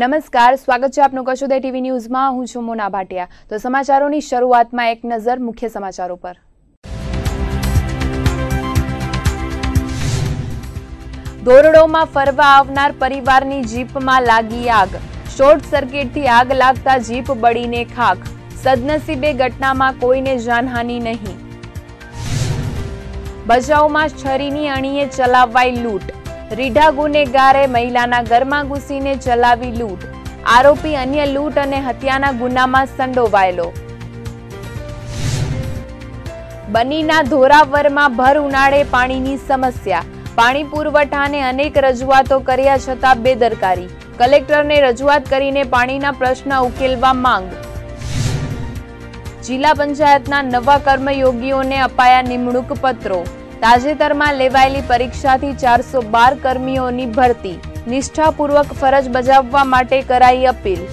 નમસ્કાર, સ્વાગત છે આપનું કશુદય ટીવી ન્યૂઝમાં. હું છું મોના ભાટિયા. તો સમાચારોની શરૂઆતમાં એક નજર મુખ્ય સમાચારો પર. ધોરડોમાં ફરવા આવનાર પરિવારની જીપમાં લાગી આગ. શોર્ટ સર્કિટથી આગ લાગતા જીપ બળીને ખાખ. સદનસીબે ઘટનામાં કોઈને જાનહાનિ નહીં. ભચાઉમાં છરીની અણીએ ચલાવાઈ લૂંટ. રીઢા ગુનેગારે મહિલાના ઘરમાં ઘૂસીને ચલાવી લૂંટ. આરોપી અન્ય લૂંટ અને હત્યાના ગુનામાં સંડોવાયેલો. બનીના ધોરાવરમાં ભર ઉનાળે પાણીની સમસ્યા. પાણી પુરવઠાને અનેક રજૂઆતો કર્યા છતાં બેદરકારી. કલેક્ટરને રજૂઆત કરીને પાણીના પ્રશ્ન ઉકેલવા માંગ. જિલ્લા પંચાયતના નવા કર્મયોગીઓને અપાયા નિમણૂક પત્રો. તાજેતરમાં લેવાયેલી પરીક્ષાથી ચારસો બાર કર્મીઓની ભરતી. નિષ્ઠાપૂર્વક ફરજ બજાવવા માટે કરાઈ અપીલ.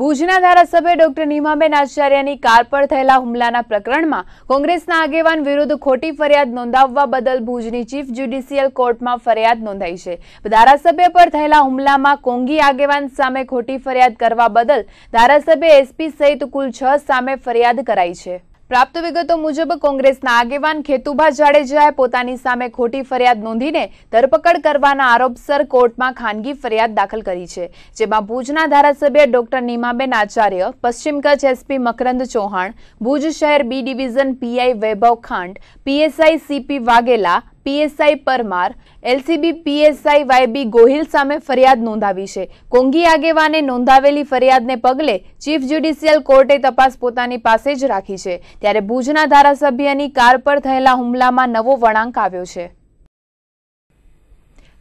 ભુજના ધારાસભ્ય ડોક્ટર નીમાબેન આચાર્યની કાર પર થયેલા હુમલાના પ્રકરણમાં કોંગ્રેસના આગેવાન વિરુદ્ધ ખોટી ફરિયાદ નોંધાવવા બદલ ભુજની ચીફ જ્યુડિશિયલ કોર્ટમાં ફરિયાદ નોંધાઈ છે. ધારાસભ્ય પર થયેલા હુમલામાં કોંગી આગેવાન સામે ખોટી ફરિયાદ કરવા બદલ ધારાસભ્ય એસપી સહિત કુલ છ સામે ફરિયાદ કરાઈ છે. પ્રાપ્ત વિગતો મુજબ કોંગ્રેસના આગેવાન ખેતુભા જાડેજાએ પોતાની સામે ખોટી ફરિયાદ નોંધીને ધરપકડ કરવાના આરોપસર કોર્ટમાં ખાનગી ફરિયાદ દાખલ કરી છે, જેમાં ભુજના ધારાસભ્ય ડોક્ટર નીમાબેન આચાર્ય, પશ્ચિમ કચ્છ એસપી મકરંદ ચૌહાણ, ભુજ શહેર B division PI Vaibhav Khand PSI CP Vaghela PSI Parmar LCB, PSI YB Gohil સામે ફરિયાદ નોંધાવી છે. કોંગી આગેવાને નોંધાવેલી ફરિયાદને પગલે ચીફ જ્યુડિશિયલ કોર્ટે તપાસ પોતાની પાસે જ રાખી છે. ત્યારે ભુજના ધારાસભ્યની કાર પર થયેલા હુમલામાં નવો વળાંક આવ્યો છે.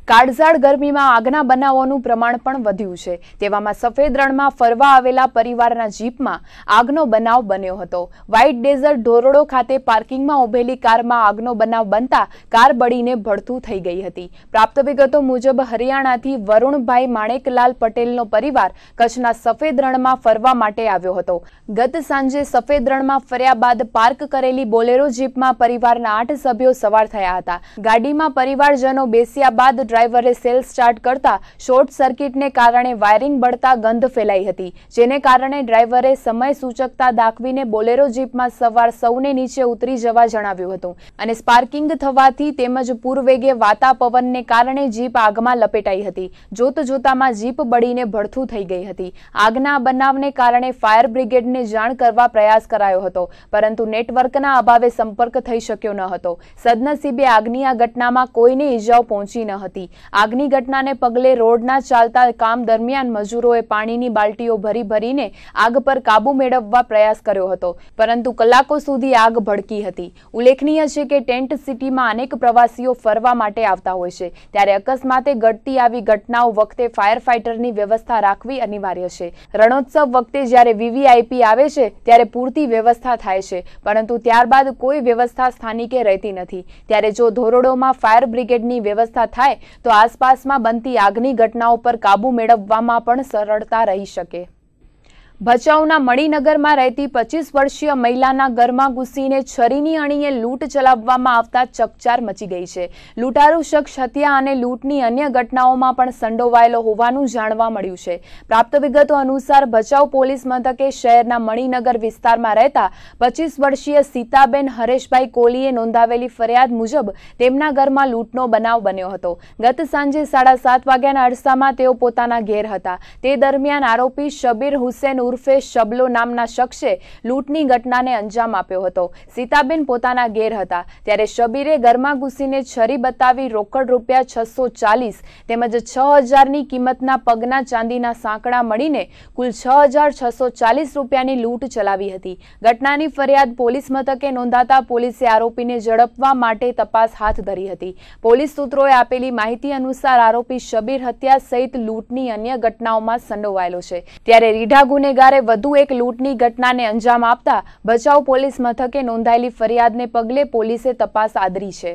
કાળઝાળ ગરમીમાં આગના બનાવોનું પ્રમાણ પણ વધ્યું છે. તેવામાં સફેદ રણમાં ફરવા આવેલા પરિવારના જીપમાં આગનો બનાવ બન્યો હતો. વ્હાઇટ ડેઝર્ટ ઢોરડો ખાતે પાર્કિંગમાં ઉભેલી કારમાં આગનો બનાવ બનતા કાર બળીને ભડથું થઈ ગઈ હતી. પ્રાપ્ત વિગતો મુજબ હરિયાણાથી વરુણભાઈ માણેકલાલ પટેલનો પરિવાર કચ્છના સફેદ રણમાં ફરવા માટે આવ્યો હતો. ગત સાંજે સફેદ રણમાં ફર્યા બાદ પાર્ક કરેલી બોલેરો જીપમાં પરિવારના આઠ સભ્યો સવાર થયા હતા. ગાડીમાં પરિવારજનો બેસ્યા બાદ ડ્રાઈવરે સેલ સ્ટાર્ટ કરતા શોર્ટ સર્કિટને કારણે વાયરિંગ બળતા ગંધ ફેલાઈ હતી, જેને કારણે ડ્રાઈવરે સમય સૂચકતા દાખવીને બોલેરો જીપમાં સવાર સૌને નીચે ઉતરી જવા જણાવ્યું હતું અને સ્પાર્કિંગ થવાથી તેમજ પૂરવેગે વાતા પવનને કારણે જીપ આગમાં લપેટાઈ હતી. જોત જોતામાં જીપ બળીને ભડથું થઈ ગઈ હતી. આગના બનાવને કારણે ફાયર બ્રિગેડને જાણ કરવા પ્રયાસ કરાયો હતો, પરંતુ નેટવર્કના અભાવે સંપર્ક થઈ શક્યો ન હતો. સદનસીબે આગની આ ઘટનામાં કોઈને ઈજાઓ પહોંચી ન હતી. આગની ઘટનાને પગલે રોડના ચાલતા કામ દરમિયાન મજૂરોએ પાણીની બાલટીઓ ભરી ભરીને આગ પર કાબુ મેળવવા પ્રયાસ કર્યો હતો. પરંતુ કલાકો સુધી આગ ભડકી હતી. ઉલ્લેખનીય છે કે ટેન્ટ સિટીમાં અનેક પ્રવાસીઓ ફરવા માટે આવતા હોય છે. ત્યારે અકસ્માતે ઘટતી આવી ઘટનાઓ વખતે ફાયર ફાઇટરની વ્યવસ્થા રાખવી અનિવાર્ય છે. રણોત્સવ વખતે જ્યારે વીવીઆઈપી આવે છે, ત્યારે પૂરતી વ્યવસ્થા થાય છે. પરંતુ ત્યારબાદ કોઈ વ્યવસ્થા સ્થાનિકે રહેતી નથી. ત્યારે જો ધોરડોમાં ફાયર બ્રિગેડની વ્યવસ્થા થાય તો આસપાસમાં બનતી આગની ઘટનાઓ પર કાબુ મેળવવામાં પણ સરળતા રહી શકે. ભચાઉના મણિનગરમાં રહેતી પચીસ વર્ષીય મહિલાના ઘરમાં ઘૂસીને છરીની અણીએ લૂંટ ચલાવવામાં આવતા ચકચાર મચી ગઈ છે. લૂંટારૂ શખ્સ હત્યા અને લૂંટની અન્ય ઘટનાઓમાં પણ સંડોવાયેલો હોવાનું જાણવા મળ્યું છે. પ્રાપ્ત વિગતો અનુસાર ભચાઉ પોલીસ મથકે શહેરના મણિનગર વિસ્તારમાં રહેતા પચીસ વર્ષીય સીતાબેન હરેશભાઈ કોલીએ નોંધાવેલી ફરિયાદ મુજબ તેમના ઘરમાં લૂંટનો બનાવ બન્યો હતો. ગત સાંજે સાડા સાત વાગ્યાના અરસામાં તેઓ પોતાના ઘેર હતા. તે દરમિયાન આરોપી શબીર હુસેન ઉર્ફે શબલો નામના શખ્સે લૂંટની ઘટનાને અંજામ આપ્યો હતો. સીતાબેન પોતાના ઘેર હતા. ત્યારે શબીરે ઘરમાં ઘૂસીને છરી બતાવી રોકડ રૂપિયા છસો ચાલીસ તેમજ છ હજારની કિંમતના પગના ચાંદીના સાંકડા મળીને કુલ છ હજાર છસો ચાલીસ રૂપિયાની લૂંટ ચલાવી હતી. ઘટનાની ફરિયાદ પોલીસ મથકે નોંધાતા પોલીસે આરોપીને ઝડપવા માટે તપાસ હાથ ધરી હતી. પોલીસ સૂત્રોએ આપેલી માહિતી અનુસાર આરોપી શબીર હત્યા સહિત લૂંટની અન્ય ઘટનાઓમાં સંડોવાયેલો છે. ત્યારે રીઢા ગુનેગાર ગુનેગારે વધુ એક લૂંટની ઘટનાને અંજામ આપતા ભચાઉ પોલીસ મથકે નોંધાયેલી ફરિયાદને પગલે પોલીસે તપાસ આદરી છે.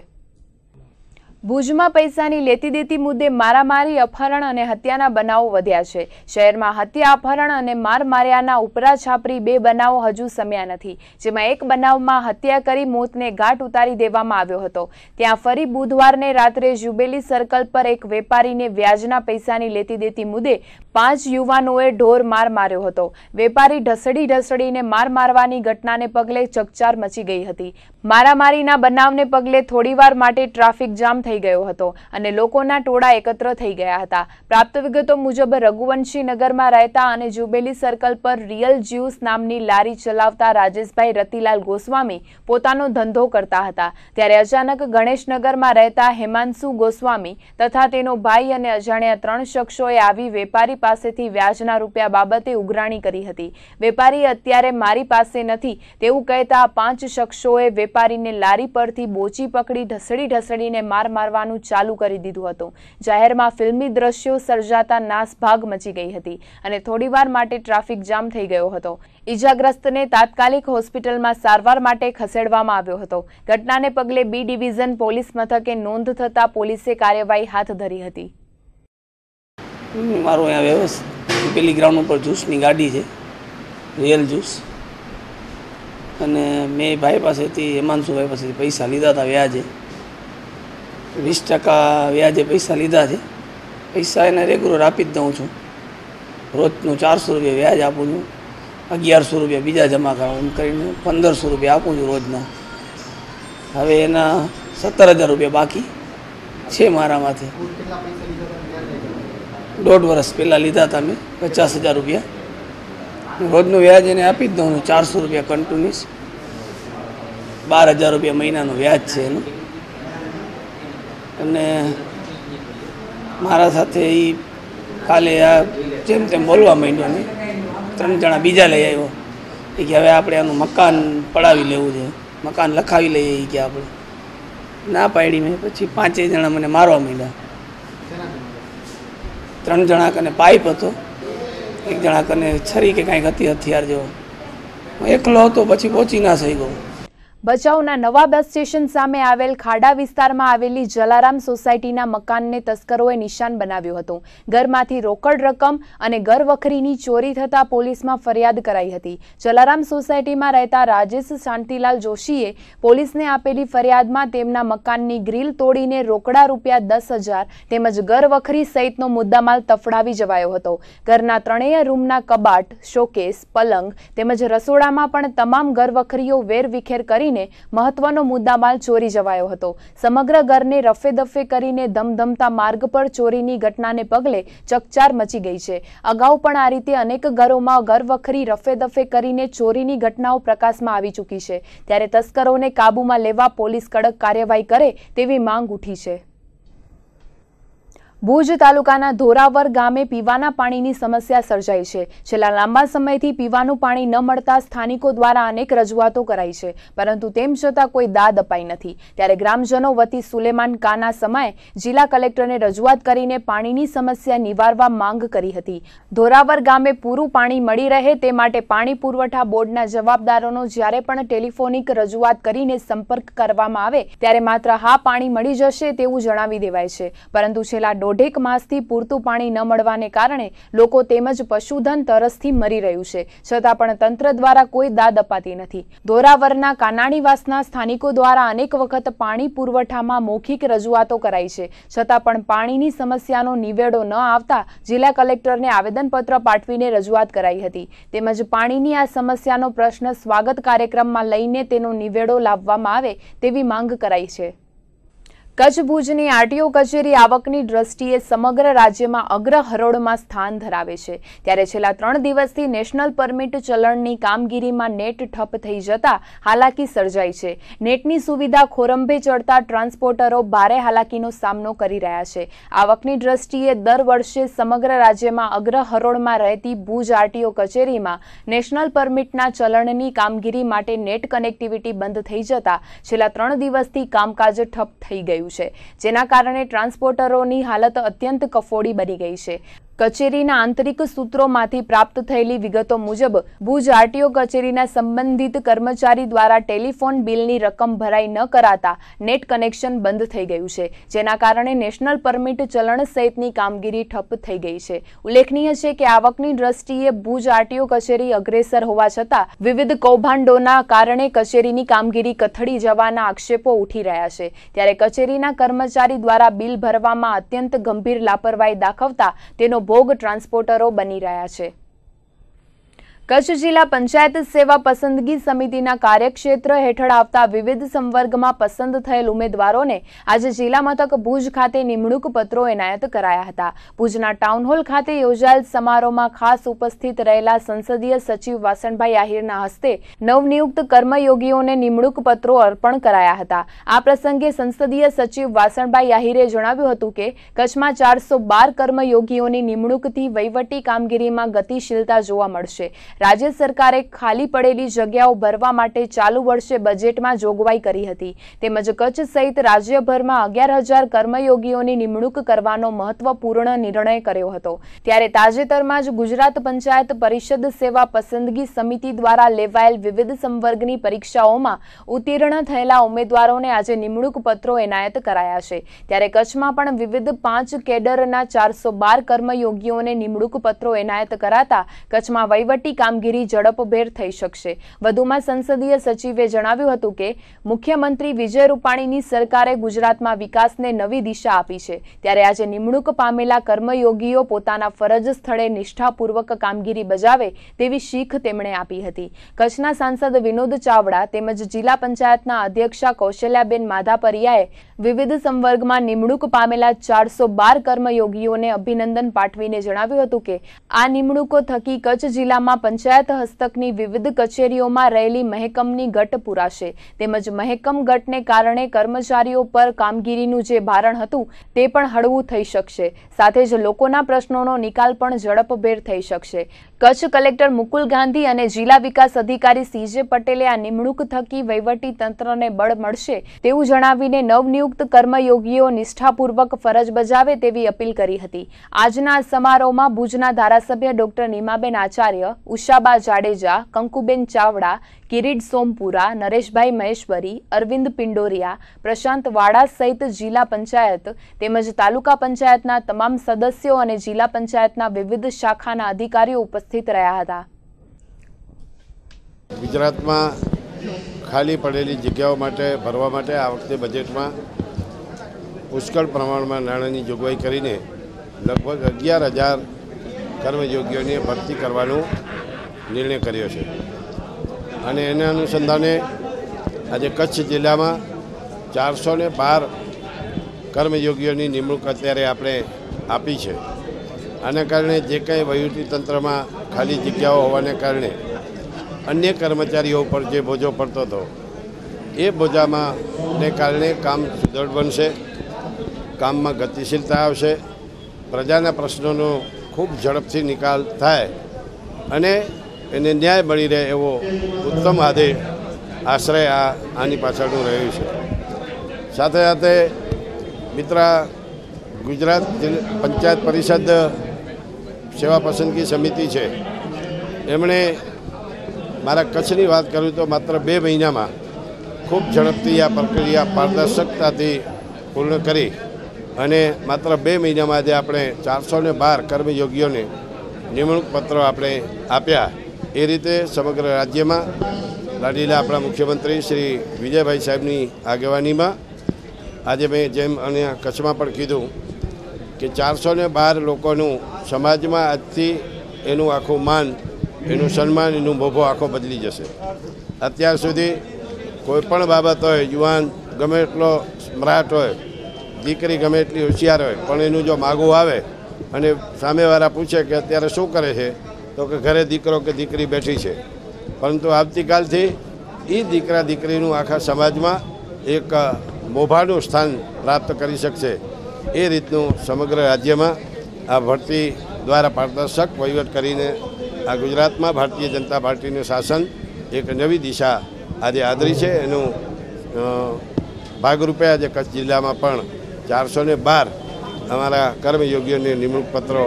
ભુજમાં પૈસાની લેતી દેતી મુદ્દે મારામારી, અપહરણ અને હત્યાના બનાવો વધ્યા છે. શહેરમાં હત્યા, અપહરણ અને માર માર્યાના ઉપરા છાપરી બે બનાવો હજુ સમ્યા નથી, જેમાં એક બનાવમાં હત્યા કરી મોતને ઘાટ ઉતારી દેવામાં આવ્યો હતો. ત્યાં ફરી બુધવારને રાત્રે જ્યુબેલી સર્કલ પર એક વેપારીને વ્યાજના પૈસાની લેતી દેતી મુદ્દે પાંચ યુવાનોએ ઢોર માર માર્યો હતો. વેપારી ઢસડી ઢસડીને માર મારવાની ઘટનાને પગલે ચકચાર મચી ગઈ હતી. મારામારીના બનાવને પગલે થોડીવાર માટે ટ્રાફિક જામ થઈ ગયો હતો અને લોકોના ટોળા એકત્ર થઈ ગયા હતા. પ્રાપ્ત વિગતો મુજબ રઘુવંશી નગરમાં રહેતા અને જુબેલી સર્કલ પર રિયલ જ્યુસ નામની લારી ચલાવતા રાજેશભાઈ રતિલાલ ગોસ્વામી પોતાનો ધંધો કરતા હતા. ત્યારે અચાનક ગણેશનગરમાં રહેતા હેમાંશુ ગોસ્વામી તથા તેનો ભાઈ અને અજાણ્યા ત્રણ શખ્સોએ આવી વેપારી પાસેથી વ્યાજના રૂપિયા બાબતે ઉઘરાણી કરી હતી. વેપારી અત્યારે મારી પાસે નથી તેવું કહેતા પાંચ શખ્સોએ વેપારીને લારી પરથી બોચી પકડી ઢસડી ઢસડીને માર મારવાનું ચાલુ કરી દીધું હતું. જાહેરમાં ફિલ્મી દ્રશ્યો સર્જાતા નાસભાગ મચી ગઈ હતી અને થોડીવાર માટે ટ્રાફિક જામ થઈ ગયો હતો. ઈજાગ્રસ્તને તાત્કાલિક હોસ્પિટલમાં સારવાર માટે ખસેડવામાં આવ્યો હતો. ઘટનાને પગલે બી ડિવિઝન પોલીસ મથકે નોંધ થતા પોલીસે કાર્યવાહી હાથ ધરી હતી. મારું અહીંયા વ્યવસ્થિત પેલી ગ્રાઉન્ડ ઉપર જ્યુસની ગાડી છે. રિયલ જ્યુસ અને મેં ભાઈ પાસેથી હેમાંશુભાઈ પાસેથી પૈસા લીધા હતા વ્યાજે. વીસ ટકા વ્યાજે પૈસા લીધા છે. પૈસા એને રેગ્યુલર આપી જ દઉં છું. રોજનું ચારસો રૂપિયા વ્યાજ આપું છું. અગિયારસો રૂપિયા બીજા જમા કરાવું, એમ કરીને પંદરસો રૂપિયા આપું છું રોજના. હવે એના સત્તર હજાર રૂપિયા બાકી છે મારામાંથી. દોઢ વર્ષ પહેલાં લીધા હતા મેં, પચાસ હજાર રૂપિયા. રોજનું વ્યાજ એને આપી જ દઉં ચારસો રૂપિયા કન્ટિન્યુઅસ બાર હજાર રૂપિયા મહિનાનું વ્યાજ છે એનું. અને મારા સાથે એ કાલે આ જેમ તેમ બોલવા માંડ્યો ને, ત્રણ જણા બીજા લઈ આવ્યો. એ કે હવે આપણે આનું મકાન પડાવી લેવું છે. મકાન લખાવી લઈએ એ કે આપણે. ના પાડી મેં. પછી પાંચેય જણા મને મારવા માંડ્યા. ત્રણ જણા કને પાઇપ હતો. એક જણા કને છરી કે કાંઈક હતી હથિયાર જેવો. એકલો હતો, પછી પહોંચી ના ગયો. ભચાઉના નવા બસ સ્ટેશન સામે આવેલ ખાડા વિસ્તારમાં આવેલી જલારામ સોસાયટીના મકાનને તસ્કરોએ નિશાન બનાવ્યું હતું. ઘરમાંથી રોકડ રકમ અને ઘરવખરીની ચોરી થતા પોલીસમાં ફરિયાદ કરાઈ હતી. જલારામ સોસાયટીમાં રહેતા રાજેશ શાંતિલાલ જોશીએ પોલીસને આપેલી ફરિયાદમાં તેમના મકાનની ગ્રીલ તોડીને રોકડા રૂપિયા દસ હજાર તેમજ ઘરવખરી સહિતનો મુદ્દામાલ તફડાવી જવાયો હતો. ઘરના ત્રણેય રૂમના કબાટ, શોકેસ, પલંગ તેમજ રસોડામાં પણ તમામ ઘરવખરીઓ વેરવિખેર કરીને મહત્વનો મુદ્દામાલ ચોરી જવાયો હતો. સમગ્ર ઘરને રફે દફે કરીને ધમધમતા માર્ગ પર ચોરીની ઘટનાને પગલે ચકચાર મચી ગઈ છે. અગાઉ પણ આ રીતે અનેક ઘરોમાં ઘરવખરી રફે દફે કરીને ચોરીની ઘટનાઓ પ્રકાશમાં આવી ચૂકી છે. ત્યારે તસ્કરોને કાબૂમાં લેવા પોલીસ કડક કાર્યવાહી કરે તેવી માંગ ઉઠી છે. ભુજ તાલુકાના ધોરાવર ગામે પીવાના પાણીની સમસ્યા સર્જાઈ છે. છેલ્લા લાંબા સમયથી પીવાનું પાણી ન મળતા સ્થાનિકો દ્વારા અનેક રજૂઆતો કરાઈ છે, પરંતુ તેમ છતાં કોઈ દાદ અપાઈ નથી. ત્યારે ગ્રામજનો વતી સુલેમાન કાના સમયે જિલ્લા કલેક્ટરને રજૂઆત કરીને પાણીની સમસ્યા નિવારવા માંગ કરી હતી. ધોરાવર ગામે પૂરું પાણી મળી રહે તે માટે પાણી પુરવઠા બોર્ડના જવાબદારોનો જ્યારે પણ ટેલિફોનિક રજૂઆત કરીને સંપર્ક કરવામાં આવે, ત્યારે માત્ર હા પાણી મળી જશે તેવું જણાવી દેવાય છે. પરંતુ છેલ્લા દોઢેક માસથી પૂરતું પાણી ન મળવાને કારણે લોકો તેમજ પશુધન તરસથી મરી રહ્યું છે. છતાં પણ તંત્ર દ્વારા કોઈ દાદ અપાતી નથી. ધોરાવરના કાનાણીવાસના સ્થાનિકો દ્વારા અનેક વખત પાણી પુરવઠામાં મૌખિક રજૂઆતો કરાઈ છે. છતાં પણ પાણીની સમસ્યાનો નિવેડો ન આવતા જિલ્લા કલેક્ટરને આવેદનપત્ર પાઠવીને રજૂઆત કરાઈ હતી. તેમજ પાણીની આ સમસ્યાનો પ્રશ્ન સ્વાગત કાર્યક્રમમાં લઈને તેનો નિવેડો લાવવામાં આવે તેવી માંગ કરાઈ છે. કચ્છ ભુજની આરટીઓ કચેરી આવકની દ્રષ્ટિએ સમગ્ર રાજ્યમાં અગ્ર હરોળમાં સ્થાન ધરાવે છે. ત્યારે છેલ્લા ત્રણ દિવસથી નેશનલ પરમિટ ચલણની કામગીરીમાં નેટ ઠપ થઈ જતા હાલાકી સર્જાઈ છે. નેટની સુવિધા ખોરંભે ચડતા ટ્રાન્સપોર્ટરો ભારે હાલાકીનો સામનો કરી રહ્યા છે. આવકની દ્રષ્ટિએ દર વર્ષે સમગ્ર રાજ્યમાં અગ્ર હરોળમાં રહેતી ભુજ આરટીઓ કચેરીમાં નેશનલ પરમિટના ચલણની કામગીરી માટે નેટ કનેક્ટિવિટી બંધ થઈ જતા છેલ્લા ત્રણ દિવસથી કામકાજ ઠપ થઈ ગયું છે જેના કારણે ટ્રાન્સપોર્ટરોની હાલત અત્યંત કફોડી બની ગઈ છે. કચેરીના આંતરિક સૂત્રોમાંથી પ્રાપ્ત થયેલી વિગતો મુજબ, ભુજ આરટીઓ કચેરીના સંબંધિત કર્મચારી દ્વારા ટેલિફોન બિલની રકમ ભરાઈ ન કરાતા નેટ કનેક્શન બંધ થઈ ગયું છે, જેના કારણે નેશનલ પરમિટ ચલણ સહિતની કામગીરી ઠપ થઈ ગઈ છે. ઉલ્લેખનીય છે કે આવકની દ્રષ્ટિએ ભુજ આરટીઓ કચેરી અગ્રેસર હોવા છતાં, વિવિધ કૌભાંડોના કારણે કચેરીની કામગીરી કથળી જવાના આક્ષેપો ઉઠી રહ્યા છે. ત્યારે કચેરીના કર્મચારી દ્વારા બિલ ભરવામાં અત્યંત ગંભીર લાપરવાહી દાખવતા તેનો ભોગ ટ્રાન્સપોર્ટરો બની રહ્યા છે. કચ્છ જિલ્લા પંચાયત સેવા પસંદગી સમિતિના કાર્યક્ષેત્ર હેઠળ આવતા વિવિધ સંવર્ગમાં પસંદ થયેલ ઉમેદવારોને આજે જિલ્લા મથક ભુજ ખાતે નિમણૂક પત્રો એનાયત કરાયા હતા. ભુજના ટાઉન હોલ ખાતે યોજાયેલ સમારોહમાં ખાસ ઉપસ્થિત રહેલા સંસદીય સચિવ વાસણભાઈ આહિરના હસ્તે નવનિયુક્ત કર્મયોગીઓને નિમણૂક પત્રો અર્પણ કરાયા હતા. આ પ્રસંગે સંસદીય સચિવ વાસણભાઈ આહિરે જણાવ્યું હતું કે, કચ્છમાં ચારસો બાર કર્મયોગીઓની નિમણૂકથી વહીવટી કામગીરીમાં ગતિશીલતા જોવા મળશે. રાજ્ય સરકારે ખાલી પડેલી જગ્યાઓ ભરવા માટે ચાલુ વર્ષે બજેટમાં જોગવાઈ કરી હતી. તેમજ કચ્છ સહિત રાજ્યભરમાં અગિયાર કર્મયોગીઓની નિમણૂક કરવાનો મહત્વપૂર્ણ નિર્ણય કર્યો હતો. ત્યારે તાજેતરમાં જ ગુજરાત પંચાયત પરિષદ સેવા પસંદગી સમિતિ દ્વારા લેવાયેલ વિવિધ સંવર્ગની પરીક્ષાઓમાં ઉત્તીર્ણ થયેલા ઉમેદવારોને આજે નિમણૂક પત્રો એનાયત કરાયા છે. ત્યારે કચ્છમાં પણ વિવિધ પાંચ કેડરના ચારસો બાર કર્મયોગીઓને નિમણૂક પત્રો એનાયત કરાતા કચ્છમાં વહીવટી કામગીરી ઝડપભેર થઈ શકશે. વધુમાં સંસદીય સચિવે જણાવ્યું હતું કે, મુખ્યમંત્રી વિજય રૂપાણીની સરકારે ગુજરાતમાં વિકાસને નવી દિશા આપી છે. ત્યારે આજે નિમણૂક પામેલા કર્મયોગીઓ પોતાના ફરજ સ્થળે નિષ્ઠાપૂર્વક કામગીરી બજાવે તેવી શીખ તેમણે આપી હતી. કચ્છના સાંસદ વિનોદ ચાવડા તેમજ જિલ્લા પંચાયતના અધ્યક્ષા કૌશલ્યાબેન માધાપરિયાએ વિવિધ સંવર્ગમાં નિમણૂક પામેલા ચારસો બાર કર્મયોગીઓને અભિનંદન પાઠવીને જણાવ્યું હતું કે, આ નિમણૂકો થકી કચ્છ જિલ્લામાં પંચાયત હસ્તકની વિવિધ કચેરીઓમાં રહેલી મહેકમની ગટ પૂરાશે. તેમજ મહેકમ ગટને કારણે કર્મચારીઓ પર કામગીરીનું જે ભારણ હતું, તે પણ હળવું થઈ શકશે. સાથે જ લોકોના પ્રશ્નોનો નિકાલ પણ ઝડપભેર થઈ શકશે. કચ્છ કલેક્ટર મુકુલ ગાંધી અને જિલ્લા વિકાસ અધિકારી સીજે પટેલે આ નિમણૂક થકી વહીવટી તંત્રને બળ મળશે તેવું જણાવીને નવનિયુક્ત કર્મયોગીઓ નિષ્ઠાપૂર્વક ફરજ બજાવે તેવી અપીલ કરી હતી. આજના સમારોહમાં ભુજના ધારાસભ્ય ડોક્ટર નીમાબેન આચાર્ય, ઉષાબા જાડેજા, કંકુબેન ચાવડા, કિરીટ સોમપુરા, નરેશભાઈ મહેશ્વરી, અરવિંદ પિંડોરિયા, પ્રશાંત વાડા સહિત જિલ્લા પંચાયત તેમજ તાલુકા પંચાયતના તમામ સદસ્યો અને જિલ્લા પંચાયતના વિવિધ શાખાના અધિકારીઓ ઉપસ્થિત રહ્યા હતા. ગુજરાતમાં ખાલી પડેલી જગ્યાઓ માટે, ભરવા માટે આ વખતે બજેટમાં પુષ્કળ પ્રમાણમાં નાણાંની જોગવાઈ કરીને લગભગ અગિયાર હજાર કર્મયોગીઓને ભરતી કરવાનો નિર્ણય કર્યો છે. અને એના અનુસંધાને આજે કચ્છ જિલ્લામાં ચારસો ને બાર કર્મયોગીઓની નિમણૂક અત્યારે આપણે આપી છે. આના કારણે જે કંઈ વહીવટી તંત્રમાં ખાલી જગ્યાઓ હોવાને કારણે અન્ય કર્મચારીઓ ઉપર જે બોજો પડતો હતો, એ બોજામાં કારણે કામ સુદૃઢ બનશે, કામમાં ગતિશીલતા આવશે, પ્રજાના પ્રશ્નોનો ખૂબ ઝડપથી નિકાલ થાય અને એને ન્યાય મળી રહે એવો ઉત્તમ આદેશ આશ્રય આ આની પાછળનું રહ્યું છે. સાથે સાથે મિત્ર ગુજરાત પંચાયત પરિષદ સેવા પસંદગી સમિતિ છે. એમણે મારા કચ્છની વાત કરું તો માત્ર બે મહિનામાં ખૂબ ઝડપથી આ પ્રક્રિયા પારદર્શકતાથી પૂર્ણ કરી અને માત્ર બે મહિનામાં આજે આપણે ચારસો ને બાર કર્મયોગીઓને નિમણૂક પત્રો આપણે આપ્યા. એ રીતે સમગ્ર રાજ્યમાં લાડીલા આપણા મુખ્યમંત્રી શ્રી વિજયભાઈ સાહેબની આગેવાનીમાં આજે મેં જેમ અને કચ્છમાં પણ કીધું કે ચારસો ને બાર લોકોનું સમાજમાં આજથી એનું આખું માન, એનું સન્માન, એનું મોભો આખો બદલી જશે. અત્યાર સુધી કોઈપણ બાબત હોય, યુવાન ગમે એટલો સ્મ્રાટ હોય, દીકરી ગમે એટલી હોશિયાર હોય, પણ એનું જો માગું આવે અને સામેવાળા પૂછે કે અત્યારે શું કરે છે, તો કે ઘરે દીકરો કે દીકરી બેઠી છે. પરંતુ આવતીકાલથી એ દીકરા દીકરીનું આખા સમાજમાં એક મોભાનું સ્થાન પ્રાપ્ત કરી શકશે. એ રીતનું સમગ્ર રાજ્યમાં આ ભરતી દ્વારા પારદર્શક વહીવટ કરીને આ ગુજરાતમાં ભારતીય જનતા પાર્ટીનું શાસન એક નવી દિશા આજે આદરી છે. એનું ભાગરૂપે આજે કચ્છ જિલ્લામાં પણ ચારસો ને બાર અમારા કર્મયોગીઓને નિમણૂક પત્રો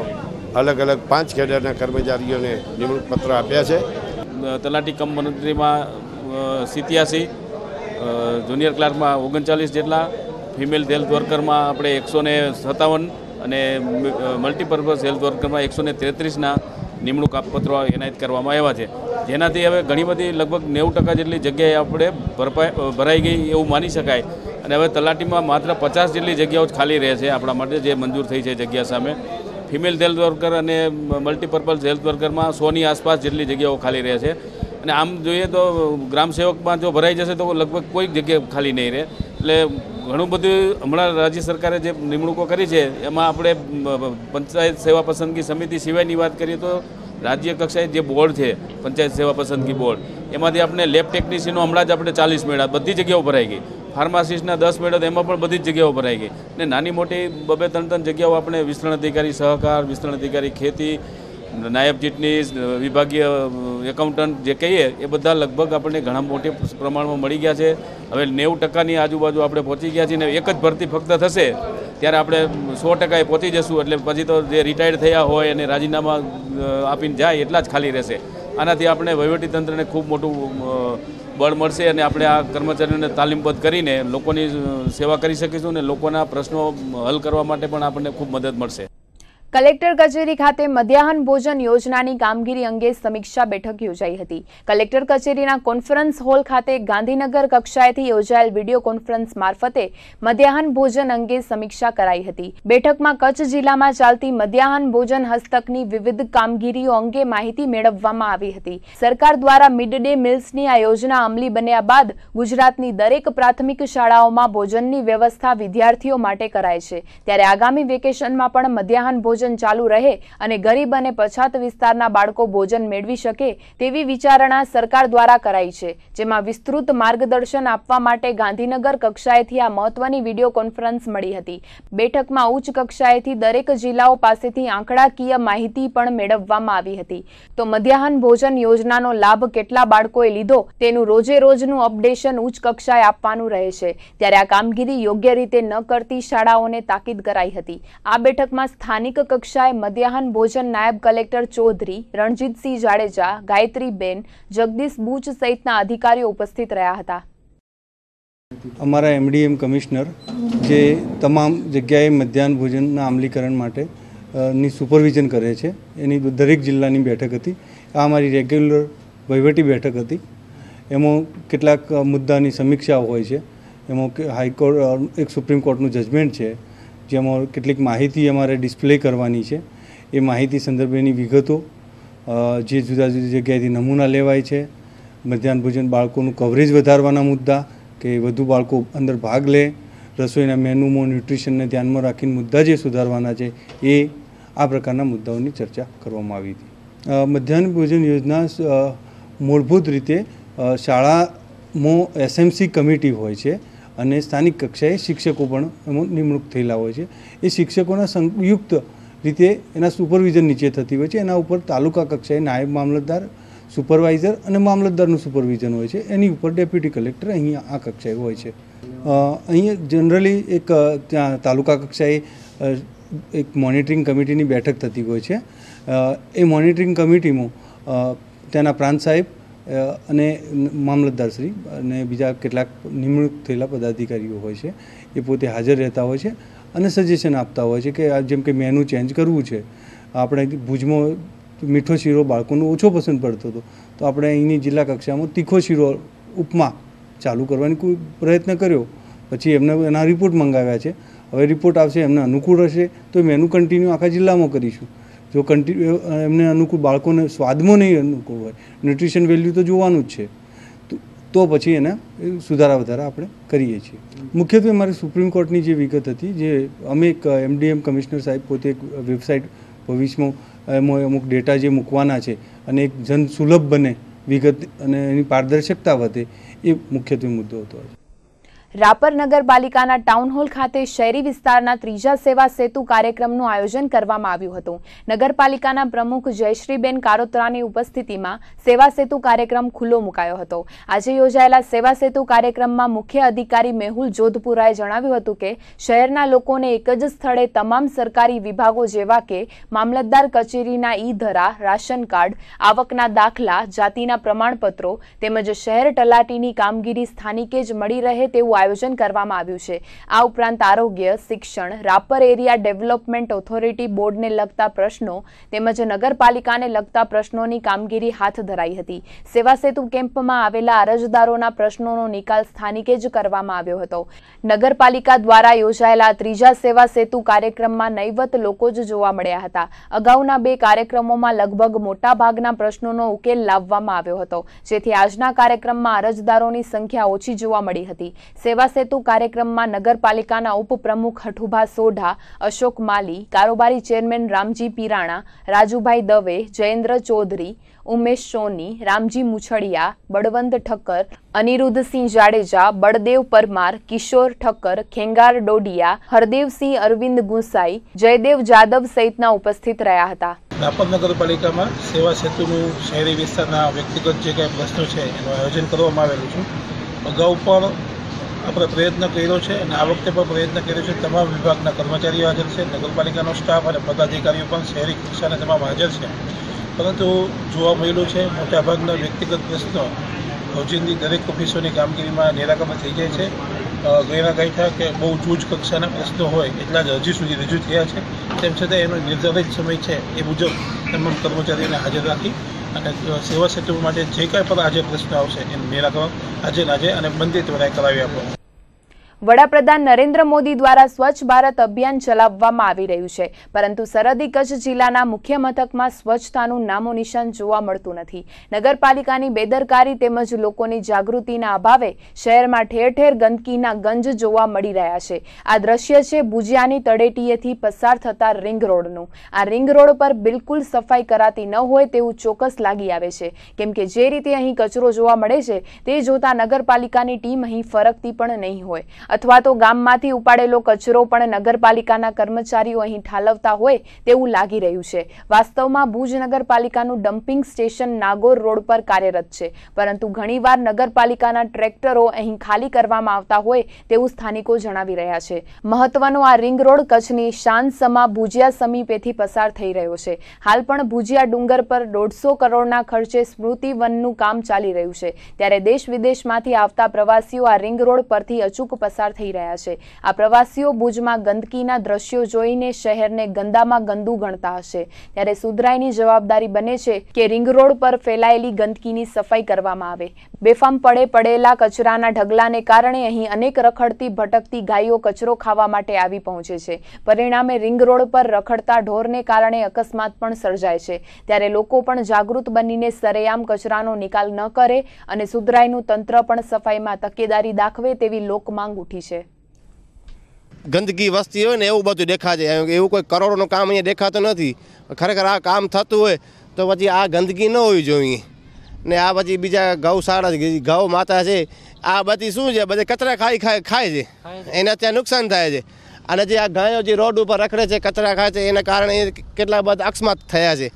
અલગ અલગ પાંચ કેડરના કર્મચારીઓને નિમણૂક પત્રો આપ્યા છે. તલાટી કમ મંત્રીમાં સિત્યાસી જુનિયર ક્લાર્કમાં ઓગણચાલીસ જેટલા ફિમેલ હેલ્થ વર્કરમાં આપણે એકસો ને સત્તાવન અને મલ્ટીપર્પઝ હેલ્થ વર્કરમાં એકસો ને તેત્રીસના નિમણૂક પત્રો એનાયત કરવામાં આવ્યા છે. જેનાથી હવે ઘણી બધી લગભગ નેવું ટકા જેટલી જગ્યાએ આપણે ભરપાઈ ભરાઈ ગઈ એવું માની શકાય. અને હવે તલાટીમાં માત્ર પચાસ જેટલી જગ્યાઓ જ ખાલી રહે છે આપણા માટે જે મંજૂર થઈ છે જગ્યા સામે. ફિમેલ હેલ્થ વર્કર અને મલ્ટીપર્પઝ હેલ્થ વર્કરમાં સોની આસપાસ જેટલી જગ્યાઓ ખાલી રહે છે. અને આમ જોઈએ તો ગ્રામ સેવકમાં જો ભરાઈ જશે તો લગભગ કોઈ જગ્યા ખાલી નહીં રહે. એટલે ઘણું બધું હમણાં રાજ્ય સરકારે જે નિમણૂકો કરી છે, એમાં આપણે પંચાયત સેવા પસંદગી સમિતિ સિવાયની વાત કરીએ તો રાજ્ય કક્ષાએ જે બોર્ડ છે, પંચાયત સેવા પસંદગી બોર્ડ, એમાંથી આપણે લેબ ટેકનિશિયનો હમણાં જ આપણે ચાલીસ મેળા, બધી જગ્યાઓ ભરાઈ ગઈ. ફાર્માસિસ્ટના દસ મેળા એમાં પણ બધી જ જગ્યાઓ ભરાઈ ગઈ. ને નાની મોટી બબે ત્રણ ત્રણ જગ્યાઓ આપણે વિસ્તરણ અધિકારી સહકાર, વિસ્તરણ અધિકારી ખેતી નાયબ ચીટનીસ, વિભાગીય એકાઉન્ટન્ટ જે કહીએ, એ બધા લગભગ આપણને ઘણા મોટી પ્રમાણમાં મળી ગયા છે. હવે નેવું ટકાની આજુબાજુ આપણે પહોંચી ગયા છીએ ને એક જ ભરતી ફક્ત થશે, ત્યારે આપણે સો ટકાએ પહોંચી જશું. એટલે પછી તો જે રિટાયર્ડ થયા હોય અને રાજીનામા આપીને જાય એટલા જ ખાલી રહેશે. આનાથી આપણે વહીવટીતંત્રને ખૂબ મોટું બળ મળશે અને આપણે આ કર્મચારીઓને તાલીમબદ્ધ કરીને લોકોની સેવા કરી શકીશું અને લોકોના પ્રશ્નો હલ કરવા માટે પણ આપણને ખૂબ મદદ મળશે. કલેક્ટર કચેરી ખાતે મધ્યાહન ભોજન યોજનાની કામગીરી અંગે સમીક્ષા બેઠક યોજાઈ હતી. કલેક્ટર કચેરીના કોન્ફરન્સ હોલ ખાતે ગાંધીનગર કક્ષાએથી યોજાયેલ વીડિયો કોન્ફરન્સ મારફતે મધ્યાહન ભોજન અંગે સમીક્ષા કરાઈ હતી. બેઠકમાં કચ્છ જિલ્લામાં ચાલતી મધ્યાહન ભોજન હસ્તકની વિવિધ કામગીરીઓ અંગે માહિતી મેળવવામાં આવી હતી. સરકાર દ્વારા મિડ ડે મિલ્સની આ યોજના અમલી બન્યા બાદ ગુજરાતની દરેક પ્રાથમિક શાળાઓમાં ભોજનની વ્યવસ્થા વિદ્યાર્થીઓ માટે કરાય છે. ત્યારે આગામી વેકેશનમાં પણ મધ્યાહન ભોજન ચાલુ રહે અને ગરીબ અને પછાત વિસ્તારના બાળકો ભોજન મેળવી શકે તેવી વિચારણા સરકાર દ્વારા કરાઈ છે, જેમાં વિસ્તૃત માર્ગદર્શન આપવા માટે ગાંધીનગર કક્ષાએથી આ મહત્વની વીડિયો કોન્ફરન્સ મળી હતી. બેઠકમાં ઉચ્ચ કક્ષાએથી દરેક જિલ્લાઓ પાસેથી આંકડાકીય માહિતી પણ મેળવવામાં આવી હતી. તો મધ્યાહન ભોજન યોજનાનો લાભ કેટલા બાળકોએ લીધો તેનું રોજે રોજનું અપડેશન ઉચ્ચ કક્ષાએ આપવાનું રહે છે. ત્યારે આ કામગીરી યોગ્ય રીતે ન કરતી શાળાઓને તાકીદ કરાઈ હતી. આ બેઠકમાં સ્થાનિક કક્ષાએ મધ્યાહન ભોજન નાયબ કલેક્ટર ચૌધરી રણજીતસિંહ જાડેજા, ગાયત્રીબેન, જગદીશ બુચ સહિતના અધિકારીઓ ઉપસ્થિત રહ્યા હતા. અમારા એમડીએમ કમિશનર જે તમામ જગ્યાએ મધ્યાહન ભોજનના અમલીકરણ માટે ની સુપરવિઝન કરે છે. એની દરેક જિલ્લાની બેઠક હતી. આ અમારી રેગ્યુલર વહીવટી બેઠક હતી. એમાં કેટલાક મુદ્દાની સમીક્ષાઓ હોય છે. એમાં હાઈકોર્ટ એક સુપ્રીમ કોર્ટનું જજમેન્ટ છે. જેમાં કેટલીક માહિતી અમારે ડિસ્પ્લે કરવાની છે. એ માહિતી સંદર્ભેની વિગતો જે જુદા જુદી જગ્યાએથી નમૂના લેવાય છે. મધ્યાહન ભોજન બાળકોનું કવરેજ વધારવાના મુદ્દા, કે વધુ બાળકો અંદર ભાગ લે. રસોઈના મેનુમાં ન્યુટ્રિશનને ધ્યાનમાં રાખીને મુદ્દા જે સુધારવાના છે, એ આ પ્રકારના મુદ્દાઓની ચર્ચા કરવામાં આવી હતી. મધ્યાહન ભોજન યોજના મૂળભૂત રીતે શાળામાં એસએમસી કમિટી હોય છે. અને સ્થાનિક કક્ષાએ શિક્ષકો પણ એમાં નિમણૂક થયેલા હોય છે. એ શિક્ષકોના સંયુક્ત રીતે એના સુપરવિઝન નીચે થતી હોય છે. એના ઉપર તાલુકા કક્ષાએ નાયબ મામલતદાર, સુપરવાઇઝર અને મામલતદારનું સુપરવિઝન હોય છે. એની ઉપર ડેપ્યુટી કલેક્ટર અહીંયા આ કક્ષાએ હોય છે. અહીંયા જનરલી એક ત્યાં તાલુકા કક્ષાએ એક મોનિટરિંગ કમિટીની બેઠક થતી હોય છે. એ મોનિટરિંગ કમિટીમાં ત્યાંના પ્રાંત સાહેબ અને મામલતદારશ્રી અને બીજા કેટલાક નિમણૂક થયેલા પદાધિકારીઓ હોય છે, એ પોતે હાજર રહેતા હોય છે અને સજેશન આપતા હોય છે કે જેમ કે મેનુ ચેન્જ કરવું છે, આપણે ભુજમાં મીઠો શીરો બાળકોનો ઓછો પસંદ પડતો હતો, તો આપણે અહીંની જિલ્લા કક્ષામાં તીખો શીરો ઉપમા ચાલુ કરવાની કોઈ પ્રયત્ન કર્યો, પછી એમને એના રિપોર્ટ મંગાવ્યા છે, હવે રિપોર્ટ આવશે, એમને અનુકૂળ હશે, તો મેનુ કન્ટિન્યુ આખા જિલ્લામાં કરીશું. જો કન્ટિન્યુ એમને અનુકૂળ બાળકોને સ્વાદમાં નહીં અનુકૂળ હોય ન્યુટ્રિશન વેલ્યુ તો જોવાનું જ છે. તો- પછી એને સુધારા વધારા આપણે કરીએ છીએ. મુખ્યત્વે મારી સુપ્રીમ કોર્ટની જે વિગત હતી, જે અમે એક એમડીએમ કમિશનર સાહેબ પોતે એક વેબસાઇટ ભવિષ્યમાં, એમાં અમુક ડેટા જે મૂકવાના છે, અને એક જન સુલભ બને વિગત અને એની પારદર્શકતા વધે, એ મુખ્યત્વે મુદ્દો હતો રાપર નગરપાલિકાના ટાઉન હોલ ખાતે શહેરી વિસ્તારના ત્રીજા સેવા સેતુ કાર્યક્રમનું આયોજન કરવામાં આવ્યું હતું. નગરપાલિકાના પ્રમુખ જયશ્રીબેન કારોત્રાની ઉપસ્થિતિમાં સેવા સેતુ કાર્યક્રમ ખુલ્લો મુકાયો હતો. આજે યોજાયેલા સેવા સેતુ કાર્યક્રમમાં મુખ્ય અધિકારી મેહુલ જોધપુરાએ જણાવ્યું હતું કે, શહેરના લોકોને એક જ સ્થળે તમામ સરકારી વિભાગો જેવા કે મામલતદાર કચેરીના ઈ ધરા રાશન કાર્ડ, આવકના દાખલા, જાતિના પ્રમાણપત્રો તેમજ શહેર તલાટીની કામગીરી સ્થાનિકે જ મળી રહે તેવું આયોજન કરવામાં આવ્યું છે. આ ઉપરાંત આરોગ્ય, શિક્ષણ, રાપર એરિયા ડેવલપમેન્ટ ઓથોરિટી બોર્ડને લગતા પ્રશ્નો તેમજ નગરપાલિકાને લગતા પ્રશ્નોની કામગીરી હાથ ધરાઈ હતી. સેવા સેતુ કેમ્પમાં આવેલા અરજદારોના પ્રશ્નોનો નિકાલ સ્થાનિકે જ કરવામાં આવ્યો હતો. નગરપાલિકા દ્વારા યોજાયેલા ત્રીજા સેવા સેતુ કાર્યક્રમમાં નૈવત લોકો જ જોવા મળ્યા હતા. અગાઉના બે કાર્યક્રમોમાં લગભગ મોટાભાગના પ્રશ્નોનો ઉકેલ લાવવામાં આવ્યો હતો, જેથી આજના કાર્યક્રમમાં અરજદારોની સંખ્યા ઓછી જોવા મળી હતી. સેવા સેતુ કાર્યક્રમમાં નગરપાલિકાના ઉપપ્રમુખ હઠુભા સોઢા, અશોક માલી, કારોબારી ચેરમેન રામજી પીરાણા, રાજુભાઈ દવે, જયેન્દ્ર ચૌધરી, ઉમેશ સોની, રામજી મુછડિયા, બળવંત ઠક્કર, અનિરુદ્ધસિંહ જાડેજા, બળદેવ પરમાર, કિશોર ઠક્કર, ખેંગાર ડોડિયા, હરદેવસિંહ અરવિંદ ગુંસાઈ, જયદેવ જાદવ સહિતના ઉપસ્થિત રહ્યા હતા. રાપર નગરપાલિકામાં સેવા સેતુનું શહેરી વિસ્તારના વ્યક્તિગત જે કાંઈ પ્રશ્નો છે, એનું આયોજન કરવામાં આવેલું છે. અગાઉ પણ આપણે પ્રયત્ન કર્યો છે અને આ વખતે પણ પ્રયત્ન કર્યો છે. તમામ વિભાગના કર્મચારીઓ હાજર છે નગરપાલિકાનો સ્ટાફ અને પદાધિકારીઓ પણ શહેરી કક્ષાના તમામ હાજર છે. પરંતુ જોવા મળેલું છે મોટાભાગના વ્યક્તિગત પ્રશ્નો રોજિંદી દરેક ઓફિસોની કામગીરીમાં નિરાકરણ થઈ જાય છે. અ, ગયરા ગાંઠા કે બહુ જૂજ કક્ષાના પ્રશ્નો હોય એટલા જ હજી સુધી રજૂ થયા છે. તેમ છતાં એનો નિર્ધારિત સમય છે એ મુજબ તમામ કર્મચારીઓને હાજર રાખી અને સેવા સેતુ માટે જે કાંઈ પણ આજે પ્રશ્ન આવશે એનું નિરાકરણ આજે ને આજે અને મંદિર દ્વારા કરાવી આપો. વડાપ્રધાન નરેન્દ્ર મોદી દ્વારા સ્વચ્છ ભારત અભિયાન ચલાવવામાં આવી રહ્યું છે. પરંતુ સરહદી કચ્છ જિલ્લાના મુખ્ય મથકમાં સ્વચ્છતાનું નામો નિશાન જોવા મળતું નથી. નગરપાલિકાની બેદરકારી તેમજ લોકોની જાગૃતિના અભાવે શહેરમાં ઠેર ઠેર ગંદકીના ગંજ જોવા મળી રહ્યા છે. આ દ્રશ્ય છે ભુજિયાની તળેટીએથી પસાર થતા રિંગ રોડનું. આ રિંગ રોડ પર બિલકુલ સફાઈ કરાતી ન હોય તેવું ચોક્કસ લાગી આવે છે. કેમ કે જે રીતે અહીં કચરો જોવા મળે છે, તે જોતા નગરપાલિકાની ટીમ અહીં ફરકતી પણ નહીં હોય. અથવા તો ગામમાંથી ઉપાડેલો કચરો પણ નગરપાલિકાના કર્મચારીઓ અહીં ઠાલવતા હોય તેવું લાગી રહ્યું છે. વાસ્તવમાં ભુજ નગરપાલિકાનું ડમ્પિંગ સ્ટેશન નાગોર રોડ પર કાર્યરત છે. પરંતુ ઘણીવાર નગરપાલિકાના ટ્રેક્ટરો અહીં ખાલી કરવામાં આવતા હોય તેવું સ્થાનિકો જણાવી રહ્યા છે. મહત્વનો આ રિંગ રોડ કચ્છની શાન સમા ભુજિયા સમીપેથી પસાર થઈ રહ્યો છે. હાલ પણ ભુજિયા ડુંગર પર દોઢસો કરોડના ખર્ચે સ્મૃતિવનનું કામ ચાલી રહ્યું છે. ત્યારે દેશ વિદેશમાંથી આવતા પ્રવાસીઓ આ રિંગ રોડ પરથી અચૂક પસાર થઈ રહ્યા છે. આ પ્રવાસીઓ ભુજમાં ગંદકીના દ્રશ્યો જોઈને શહેરને ગંદામાં ગંદુ ગણતા હશે. ત્યારે સુધરાઈની જવાબદારી બને છે કે રિંગ રોડ પર ફેલાયેલી ગંદકીની સફાઈ કરવામાં આવે. બેફામ પડે પડેલા કચરાના ઢગલાને કારણે અહીં અનેક રખડતી ભટકતી ગાયો કચરો ખાવા માટે આવી પહોંચે છે. પરિણામે રિંગ રોડ પર રખડતા ઢોરને કારણે અકસ્માત પણ સર્જાય છે. ત્યારે લોકો પણ જાગૃત બનીને સરેઆમ કચરાનો નિકાલ ન કરે અને સુધરાઈનું તંત્ર પણ સફાઈમાં તકેદારી દાખવે તેવી લોકમાંગ ઉઠી છે. ગંદકી વસ્તી હોય ને એવું બધું દેખાય છે. એવું કોઈ કરોડોનું કામ અહીંયા દેખાતું નથી. ખરેખર આ કામ થતું હોય તો પછી આ ગંદકી ન હોવી જોઈએ. ને આ પછી બીજા ગૌશાળા ગૌ માતા છે. આ બધી શું છે? બધે કચરા ખાઈ ખાય ખાય છે. એના ત્યાં નુકસાન થાય છે. અને જે આ ગાયો જે રોડ ઉપર રખડે છે કચરા ખાય છે એના કારણે કેટલા બધા અકસ્માત થયા છે.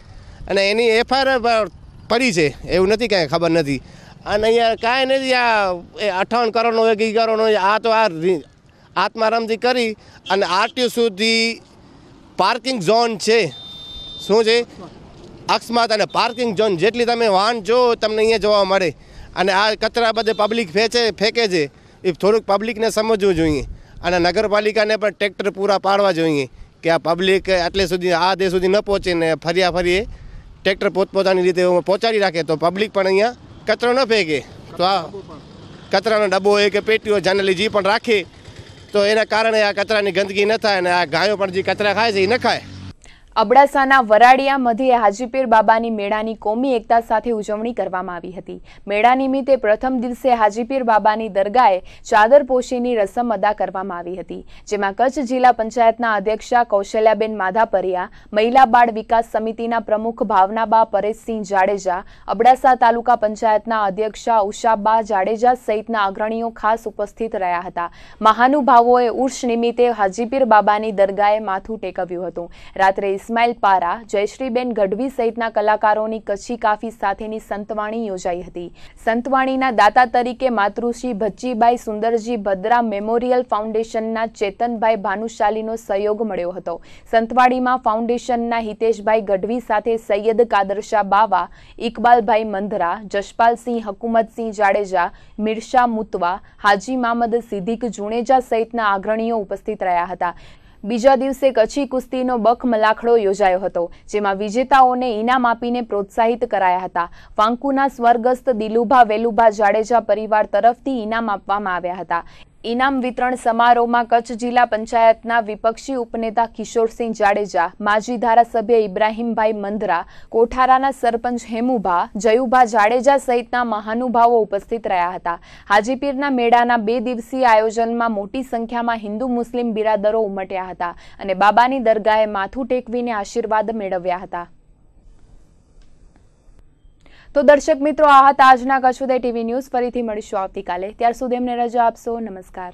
અને એની એફઆઈઆર પડી છે. એવું નથી કાંઈ ખબર નથી. અને અહીંયા કાંઈ નથી, આ અઠાવન કરોડનો એક કરોડનો આ તો આ આત્મારામથી કરી અને આરટીઓ સુધી પાર્કિંગ ઝોન છે. શું છે? અકસ્માત અને પાર્કિંગ ઝોન જેટલી તમે વાહન જો તમને અહીંયા જોવા મળે. અને આ કચરા બધે પબ્લિક ફેંચે, ફેંકે છે. એ થોડુંક પબ્લિકને સમજવું જોઈએ. અને નગરપાલિકાને પણ ટ્રેક્ટર પૂરા પાડવા જોઈએ કે આ પબ્લિક આટલે સુધી, આ દે સુધી ન પહોંચે ને ફર્યા ફરીએ. ટ્રેક્ટર પોતપોતાની રીતે પહોંચાડી રાખે તો પબ્લિક પણ અહીંયા કચરો ન ફેંકે. તો આ કચરાનો ડબ્બો હોય કે પેટીઓ જનરલી જે પણ રાખે. તો એના કારણે આ કચરાની ગંદકી ન થાય અને આ ગાયો પણ જે કચરા ખાય છે એ ન ખાય. અબડાસાના વરાડિયા મધ્યે હાજીપીર બાબાની મેળાની કોમી એકતા સાથે ઉજવણી કરવામાં આવી હતી. મેળા નિમિત્તે પ્રથમ દિવસે હાજીપીર બાબાની દરગાહે ચાદર પોશીની રસમ અદા કરવામાં આવી હતી, જેમાં કચ્છ જિલ્લા પંચાયતના અધ્યક્ષા કૌશલ્યાબેન માધાપરિયા, મહિલા બાળ વિકાસ સમિતિના પ્રમુખ ભાવનાબા પરેશસિંહ જાડેજા, અબડાસા તાલુકા પંચાયતના અધ્યક્ષા ઉષાબા જાડેજા સહિતના અગ્રણીઓ ખાસ ઉપસ્થિત રહ્યા હતા. મહાનુભાવોએ ઉર્ષ નિમિત્તે હાજીપીર બાબાની દરગાહે માથું ટેકવ્યું હતું. રાત્રે ઇસ્માઇલ પારા, જયશ્રીબેન ગઢવી સહિતના કલાકારોની કચ્છી કાફી સાથેની સંતવાણી યોજાઈ હતી. સંતવાણીના દાતા તરીકે માતૃશ્રી ભચ્ચીબાઈ સુંદરજી ભદ્રા મેમોરિયલ ફાઉન્ડેશનના ચેતનભાઈ ભાનુશાલીનો સહયોગ મળ્યો હતો. સંતવાણીમાં ફાઉન્ડેશનના હિતેશભાઈ ગઢવી સાથે સૈયદ કાદરશા બાવા, ઇકબાલભાઈ મંધરા, જશપાલસિંહ હકુમતસિંહ જાડેજા, મિર્શા મુતવા, હાજી મામદ સિદ્દીક જુણેજા સહિતના અગ્રણીઓ ઉપસ્થિત રહ્યા હતા. બીજા દિવસે કચ્છી કુસ્તીનો બખ મલાખડો યોજાયો હતો, જેમાં વિજેતાઓને ઇનામ આપીને પ્રોત્સાહિત કરાયા હતા. વાંકુના સ્વર્ગસ્થ દિલુભા વેલુભા જાડેજા પરિવાર તરફથી ઇનામ આપવામાં આવ્યા હતા. ઇનામ વિતરણ સમારોહમાં કચ્છ જિલ્લા પંચાયતના વિપક્ષી ઉપનેતા કિશોરસિંહ જાડેજા, માજી ધારાસભ્ય ઇબ્રાહીમભાઈ મંદરા કોઠારાના સરપંચ હેમુભા, જયુભા જાડેજા સહિતના મહાનુભાવો ઉપસ્થિત રહ્યા હતા. હાજીપીરના મેળાના બે દિવસીય આયોજનમાં મોટી સંખ્યામાં હિન્દુ મુસ્લિમ બિરાદરો ઉમટ્યા હતા અને બાબાની દરગાહે માથું ટેકવીને આશીર્વાદ મેળવ્યા હતા. તો દર્શક મિત્રો, આ હતા આજના કચ્છ ટીવી ન્યૂઝ. ફરીથી મળીશું આવતીકાલે. ત્યાર સુધી અમને રજા આપશો. નમસ્કાર.